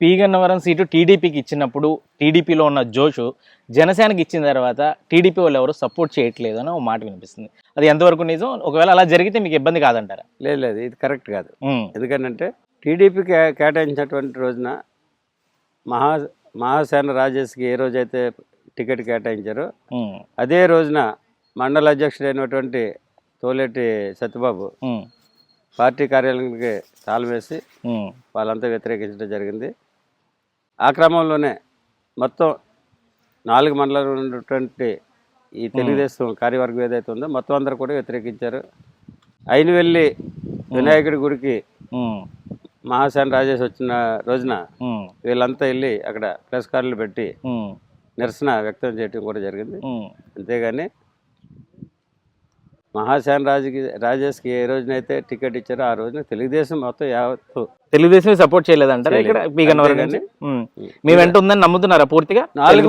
P Gannavaram seat టీడీపీకి ఇచ్చినప్పుడు టీడీపీలో ఉన్న జోషు జనసేనకి ఇచ్చిన తర్వాత టీడీపీ వాళ్ళు ఎవరు సపోర్ట్ చేయట్లేదు అని ఒక మాట వినిపిస్తుంది. అది ఎంతవరకు నిజం? ఒకవేళ అలా జరిగితే మీకు ఇబ్బంది కాదంటారా? లేదు లేదు ఇది కరెక్ట్ కాదు. ఎందుకంటే టీడీపీ కేటాయించినటువంటి రోజున మహా మహాసేన రాజేష్కి ఏ రోజైతే టికెట్ కేటాయించారో అదే రోజున మండల అధ్యక్షుడైనటువంటి తోలేటి సత్యబాబు పార్టీ కార్యాలయానికి తాళం వేసి వాళ్ళంతా వ్యతిరేకించడం జరిగింది. ఆ క్రమంలోనే మొత్తం నాలుగు మండలాలు ఉన్నటువంటి ఈ తెలుగుదేశం కార్యవర్గం ఏదైతే ఉందో మొత్తం అందరూ కూడా వ్యతిరేకించారు. అయినవెల్లి వినాయకుడి గుడికి ఉమ్, మహాసేన రాజేష్ వచ్చిన రోజున వీళ్ళంతా వెళ్ళి అక్కడ ప్రెస్ కార్డులు పెట్టి నిరసన వ్యక్తం చేయడం కూడా జరిగింది. అంతేగాని మహాసేన రాజుకి రాజేష్కి ఏ రోజునైతే టికెట్ ఇచ్చారో ఆ రోజున తెలుగుదేశం మొత్తం యావత్తు తెలుగుదేశం సపోర్ట్ చేయలేదంటారా ఇక్కడ. మీ వెంట ఉందని నమ్ముతున్నారా పూర్తిగా నాలుగు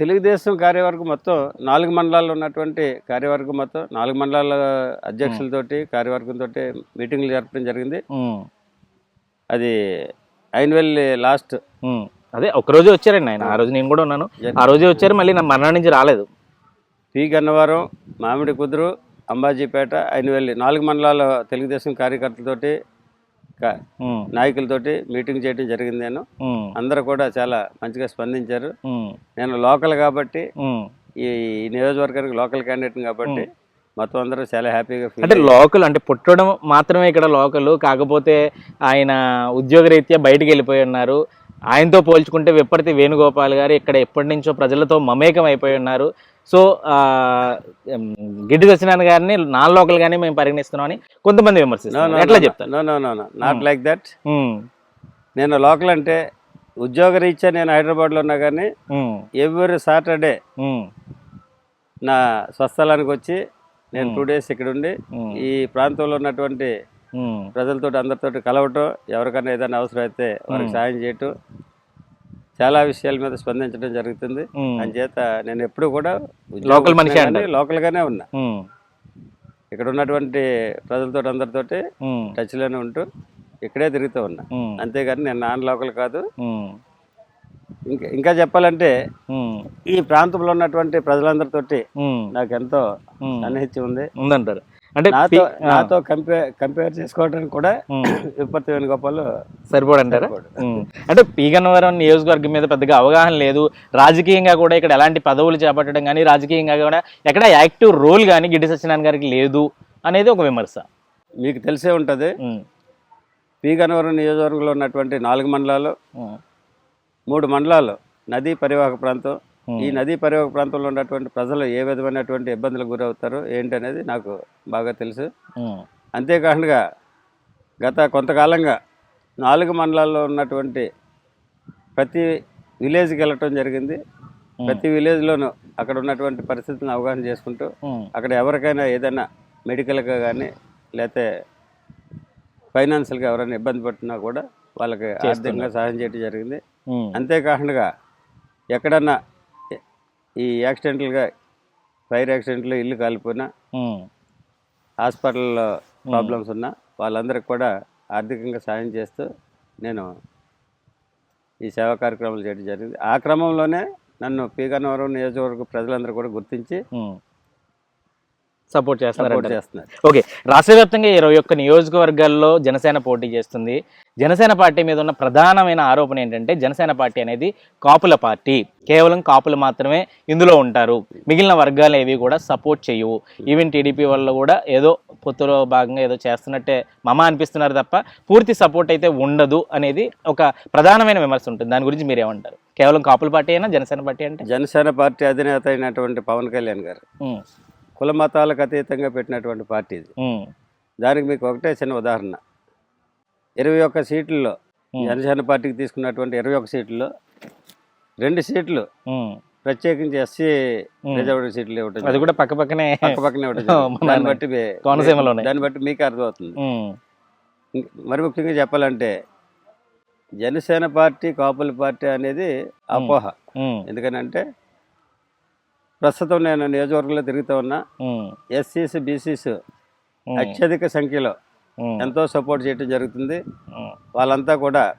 తెలుగుదేశం? కార్యవర్గం మొత్తం నాలుగు మండలాల్లో ఉన్నటువంటి కార్యవర్గం మొత్తం నాలుగు మండలాల అధ్యక్షులతోటి కార్యవర్గంతో మీటింగ్లు జరపడం జరిగింది. అది అయినవెల్లి లాస్ట్. అదే ఒక రోజే వచ్చారండి ఆయన. ఆ రోజు నేను కూడా ఉన్నాను. ఆ రోజే వచ్చారు మళ్ళీ నా మరణం నుంచి రాలేదు. పి గన్నవరం మామిడి కుదురు అంబాజీపేట అయినవెల్లి నాలుగు మండలాల తెలుగుదేశం కార్యకర్తలతోటి నాయకులతోటి మీటింగ్ చేయడం జరిగింది నేను. అందరూ కూడా చాలా మంచిగా స్పందించారు. నేను లోకల్ కాబట్టి. ఈ నియోజకవర్గానికి లోకల్ క్యాండిడేట్ కాబట్టి మొత్తం అందరూ చాలా హ్యాపీగా ఫీల్ అంటే లోకల్ అంటే పుట్టడం మాత్రమే ఇక్కడ లోకల్ కాకపోతే ఆయన ఉద్యోగరీత్యా బయటికి వెళ్ళిపోయి ఉన్నారు. ఆయనతో పోల్చుకుంటే విప్పర్తి వేణుగోపాల్ గారు ఇక్కడ ఎప్పటి నుంచో ప్రజలతో మమేకం అయిపోయి ఉన్నారు. సో గిడ్డి సత్యనారాయణ గారిని నాన్ లోకల్ గానే మేము పరిగణిస్తున్నామని కొంతమంది విమర్శిస్తారు ఎట్లా చెప్తారు? No no no no not like that నేను లోకల్ అంటే ఉద్యోగ రీత్యా నేను హైదరాబాద్లో ఉన్నా కానీ ఉమ్, ఎవ్రీ సాటర్డే ఉమ్, నా స్వస్థలానికి వచ్చి నేను టూ డేస్ ఇక్కడ ఉండి ఈ ప్రాంతంలో ఉన్నటువంటి ఉమ్, ప్రజలతో అందరితో కలవటం ఎవరికైనా ఏదైనా అవసరం అయితే వారికి సాయం చేయటం చాలా విషయాల మీద స్పందించడం జరుగుతుంది. అంచేత నేను ఎప్పుడు కూడా Local మనిషే అంటారు. లోకల్గానే ఉన్నా. ఇక్కడ ఉన్నటువంటి ప్రజలతో అందరితోటి టచ్లోనే ఉంటూ ఇక్కడే తిరుగుతూ ఉన్నా. అంతేగాని నేను నాన్ లోకల్ కాదు. ఇంకా ఇంకా చెప్పాలంటే ఈ ప్రాంతంలో ఉన్నటువంటి ప్రజలందరితోటి నాకు ఎంతో. సన్నిహిత్యం ఉంది. ఉందంటారు. అంటే నాతో కంపేర్ కంపేర్ చేసుకోవడానికి కూడా. విపత్తి వేణుగోపాల్ సరిపోడంటారా. ఉమ్. అంటే పీగన్నవరం నియోజకవర్గం మీద పెద్దగా అవగాహన లేదు. రాజకీయంగా కూడా ఇక్కడ ఎలాంటి పదవులు చేపట్టడం కానీ రాజకీయంగా కూడా ఎక్కడ యాక్టివ్ రోల్ కానీ గిడ్డి సత్యనారాయణ గారికి లేదు అనేది ఒక విమర్శ. మీకు తెలిసే ఉంటుంది. ఉమ్, పి. గన్నవరం నియోజకవర్గంలో ఉన్నటువంటి నాలుగు మండలాలు మూడు మండలాలు నదీ పరివాహక ప్రాంతం ఈ నదీ పరివాహక ప్రాంతంలో ఉన్నటువంటి ప్రజలు ఏ విధమైనటువంటి ఇబ్బందులకు గురవుతారు ఏంటి అనేది నాకు బాగా తెలుసు. ఉమ్, అంతేకాకుండా గత కొంతకాలంగా నాలుగు మండలాల్లో ఉన్నటువంటి ప్రతి విలేజ్కి వెళ్ళటం జరిగింది. ప్రతి విలేజ్లోనూ అక్కడ ఉన్నటువంటి పరిస్థితులను అవగాహన చేసుకుంటూ అక్కడ ఎవరికైనా ఏదైనా మెడికల్గా కానీ లేకపోతే ఫైనాన్షియల్గా ఎవరైనా ఇబ్బంది పడుతున్నా కూడా వాళ్ళకి ఆర్థికంగా సహాయం చేయడం జరిగింది. అంతేకాకుండా ఎక్కడన్నా ఈ యాక్సిడెంటల్గా ఫైర్ యాక్సిడెంట్లో ఇల్లు కాలిపోయినా హాస్పిటల్లో ప్రాబ్లమ్స్ ఉన్నా వాళ్ళందరికీ కూడా ఆర్థికంగా సాయం చేస్తూ నేను ఈ సేవా కార్యక్రమాలు చేయడం జరిగింది. ఆ క్రమంలోనే నన్ను పీగన్నవరం నియోజకవర్గ ప్రజలందరూ కూడా గుర్తించి. సపోర్ట్ చేస్తున్నారు. ఓకే రాష్ట్ర వ్యాప్తంగా ఇరవై ఒక్క నియోజకవర్గాల్లో జనసేన పోటీ చేస్తుంది. జనసేన పార్టీ మీద ఉన్న ప్రధానమైన ఆరోపణ ఏంటంటే జనసేన పార్టీ అనేది కాపుల పార్టీ. కేవలం కాపులు మాత్రమే ఇందులో ఉంటారు. మిగిలిన వర్గాలు ఏవి కూడా సపోర్ట్ చేయవు. ఈవెన్ టీడీపీ వాళ్ళు కూడా ఏదో పొత్తులో భాగంగా ఏదో చేస్తున్నట్టే మమ అనిపిస్తున్నారు తప్ప పూర్తి సపోర్ట్ అయితే ఉండదు అనేది ఒక ప్రధానమైన విమర్శ ఉంటుంది. దాని గురించి మీరు ఏమంటారు కేవలం కాపుల పార్టీ అయినా జనసేన పార్టీ అంటే? జనసేన పార్టీ అధినేత అయినటువంటి పవన్ కళ్యాణ్ గారు కుల మతాలకు అతీతంగా పెట్టినటువంటి పార్టీ ఇది దానికి మీకు ఒకటే చిన్న ఉదాహరణ ఇరవై ఒక్క సీట్లలో. జనసేన పార్టీకి తీసుకున్నటువంటి ఇరవై ఒక్క సీట్లలో రెండు సీట్లు. ప్రత్యేకించి ఎస్సీ. రిజర్వ్డ్ సీట్లు ఇవ్వటం అది కూడా పక్క పక్కనే పక్క పక్కనే ఇవ్వటం. దాన్ని బట్టి కోనసీమలోనే. దాన్ని బట్టి మీకు అర్థమవుతుంది మరి ముఖ్యంగా చెప్పాలంటే జనసేన పార్టీ కాపుల పార్టీ అనేది అపోహ ఎందుకనంటే ప్రస్తుతం నేను నియోజకవర్గంలో తిరుగుతూ ఉన్నా. ఎస్సీస్ బీసీస్ అత్యధిక సంఖ్యలో ఎంతో సపోర్ట్ చేయడం జరుగుతుంది. వాళ్ళంతా కూడా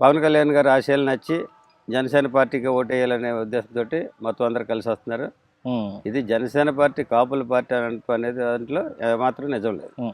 పవన్ కళ్యాణ్ గారు ఆశయాలు నచ్చి జనసేన పార్టీకి ఓటేయాలనే ఉద్దేశంతో మొత్తం అందరు కలిసి వస్తున్నారు. ఇది జనసేన పార్టీ కాపుల పార్టీ అనే- అనేది దాంట్లో మాత్రం నిజం లేదు.